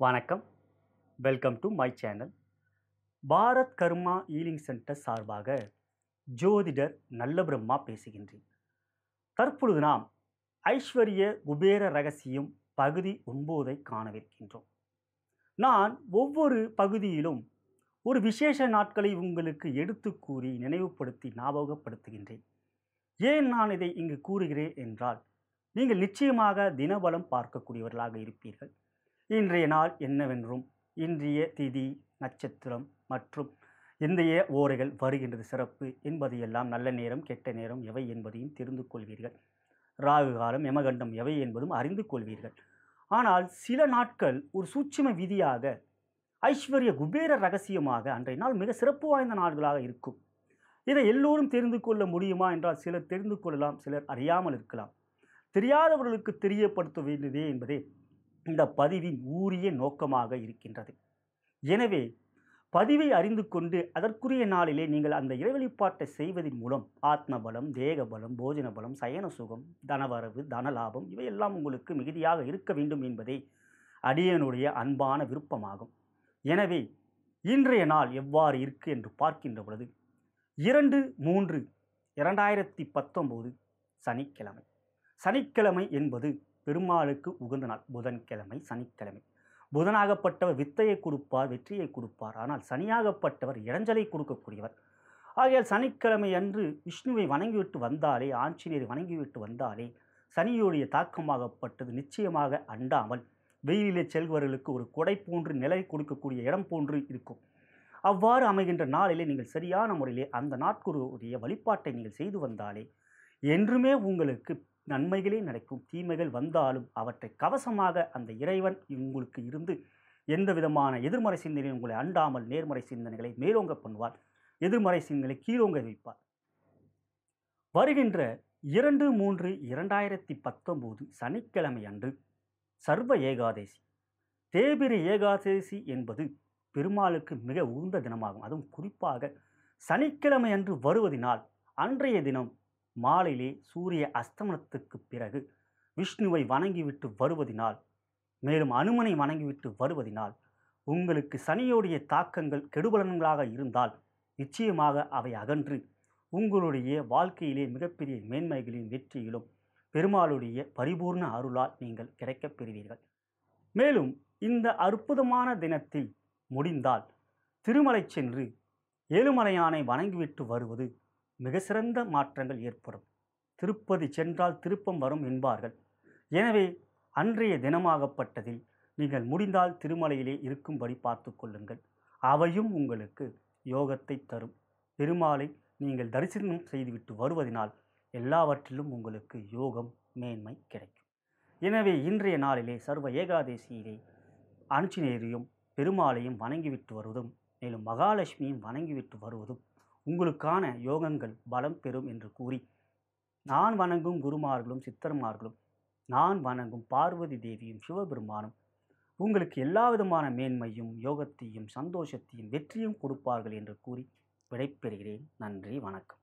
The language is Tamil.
வணக்கம். Welcome to my channel Bharat Karma healing centre சார்பாக ஜோதிடர் நல்ல பிரம்மா பேசுகின்றேன். தற்பொழுது நாம் ஐஸ்வர்ய குபேர ரகசியம் பகுதி ஒன்பதை காணவிருக்கின்றோம். நான் ஒவ்வொரு பகுதியிலும் ஒரு விசேஷ நாட்களை உங்களுக்கு எடுத்து கூறி நினைவுபடுத்தி ஞாபகப்படுத்துகின்றேன். ஏன் நான் இதை இங்கு கூறுகிறேன் என்றால் நீங்கள் நிச்சயமாக தினபலம் பார்க்கக்கூடியவர்களாக இருப்பீர்கள். இன்றைய நாள் என்னவென்றும் இன்றைய திதி நட்சத்திரம் மற்றும் இந்திய ஓரைகள் வருகின்றது சிறப்பு என்பதையெல்லாம் நல்ல நேரம் கெட்ட நேரம் எவை என்பதையும் தெரிந்து கொள்வீர்கள். ராகு காலம் யமகண்டம் எவை என்பதும் அறிந்து கொள்வீர்கள். ஆனால் சில நாட்கள் ஒரு சூட்சும விதியாக ஐஸ்வர்ய குபேர ரகசியமாக அன்றைய நாள் மிக சிறப்பு வாய்ந்த நாள்களாக இருக்கும். இதை எல்லோரும் தெரிந்து கொள்ள முடியுமா என்றால் சிலர் தெரிந்து கொள்ளலாம் சிலர் அறியாமல் இருக்கலாம். தெரியாதவர்களுக்கு தெரியப்படுத்த வேண்டியதே என்பதே இந்த பதிவின் ஊரிய நோக்கமாக இருக்கின்றது. எனவே பதிவை அறிந்து கொண்டு அதற்குரிய நாளிலே நீங்கள் அந்த இறைவழிப்பாட்டை செய்வதன் மூலம் ஆத்ம பலம் தேக பலம் போஜன பலம் சயன சுகம் தனவரவு தனலாபம் இவையெல்லாம் உங்களுக்கு மிகுதியாக இருக்க வேண்டும் என்பதே அடியனுடைய அன்பான விருப்பமாகும். எனவே இன்றைய நாள் எவ்வாறு இருக்கு என்று பார்க்கின்ற பொழுது இரண்டு மூன்று இரண்டாயிரத்தி பத்தொம்போது சனிக்கிழமை. சனிக்கிழமை என்பது பெருமாளுக்கு உகந்த நாள் புதன்கிழமை சனிக்கிழமை. புதனாகப்பட்டவர் வித்தையை கொடுப்பார் வெற்றியை கொடுப்பார். ஆனால் சனியாகப்பட்டவர் இடைஞ்சலை கொடுக்கக்கூடியவர். ஆகையால் சனிக்கிழமை அன்று விஷ்ணுவை வணங்கிவிட்டு வந்தாலே ஆஞ்சநேயரை வணங்கிவிட்டு வந்தாலே சனியுடைய தாக்கமாகப்பட்டது நிச்சயமாக அண்டாமல் வெயிலிலே செல்வர்களுக்கு ஒரு கொடை போன்று நிலை கொடுக்கக்கூடிய இடம் போன்று இருக்கும். அவ்வாறு அமைகின்ற நாளிலே நீங்கள் சரியான முறையிலே அந்த நாட்குருடைய வழிபாட்டை நீங்கள் செய்து வந்தாலே என்றுமே உங்களுக்கு நன்மைகளே நடக்கும். தீமைகள் வந்தாலும் அவற்றை கவசமாக அந்த இறைவன் உங்களுக்கு இருந்து எந்த விதமான எதிர்மறை சிந்தனை உங்களை அண்டாமல் நேர்மறை சிந்தனைகளை மேலோங்க பண்ணுவார். எதிர்மறை சிந்தனை கீழோங்க வைப்பார். வருகின்ற இரண்டு மூன்று இரண்டாயிரத்தி பத்தொம்போது சனிக்கிழமை அன்று சர்வ ஏகாதேசி. தேபிரி ஏகாதேசி என்பது பெருமாளுக்கு மிக உகந்த தினமாகும். அதுவும் குறிப்பாக சனிக்கிழமை அன்று வருவதினால் அன்றைய தினம் மாலையிலே சூரிய அஸ்தமனத்துக்கு பிறகு விஷ்ணுவை வணங்கிவிட்டு வருவதினால் மேலும் அனுமனை வணங்கிவிட்டு வருவதினால் உங்களுக்கு சனியோடைய தாக்கங்கள் கெடுபலன்களாக இருந்தால் நிச்சயமாக அவை அகன்று உங்களுடைய வாழ்க்கையிலே மிகப்பெரிய மேன்மைகளின் வெற்றியிலும் பெருமாளுடைய பரிபூர்ண அருளால் நீங்கள் கிடைக்கப் பெறுவீர்கள். மேலும் இந்த அற்புதமான தினத்தில் முடிந்தால் திருமலை சென்று ஏழுமலையானை வணங்கிவிட்டு வருவது மிக சிறந்த மாற்றங்கள் ஏற்படும். திருப்பதி சென்றால் திருப்பம் வரும் என்பார்கள். எனவே அன்றைய தினமாகப்பட்டதில் நீங்கள் முடிந்தால் திருமலையிலே இருக்கும்படி பார்த்து கொள்ளுங்கள். அவையும் உங்களுக்கு யோகத்தை தரும். பெருமாளை நீங்கள் தரிசனம் செய்துவிட்டு வருவதனால் எல்லாவற்றிலும் உங்களுக்கு யோகம் மேன்மை கிடைக்கும். எனவே இன்றைய நாளிலே சர்வ ஏகாதேசியிலே ஆஞ்சநேயரையும் பெருமாளையும் வணங்கிவிட்டு வருவதும் மேலும் மகாலட்சுமியும் வணங்கிவிட்டு வருவதும் உங்களுக்கான யோகங்கள் பலம் பெறும் என்று கூறி நான் வணங்கும் குருமார்களும் சித்தர்மார்களும் நான் வணங்கும் பார்வதி தேவியும் சிவபெருமானும் உங்களுக்கு எல்லா விதமான மேன்மையும் யோகத்தையும் சந்தோஷத்தையும் வெற்றியும் கொடுப்பார்கள் என்று கூறி விடைபெறுகிறேன். நன்றி வணக்கம்.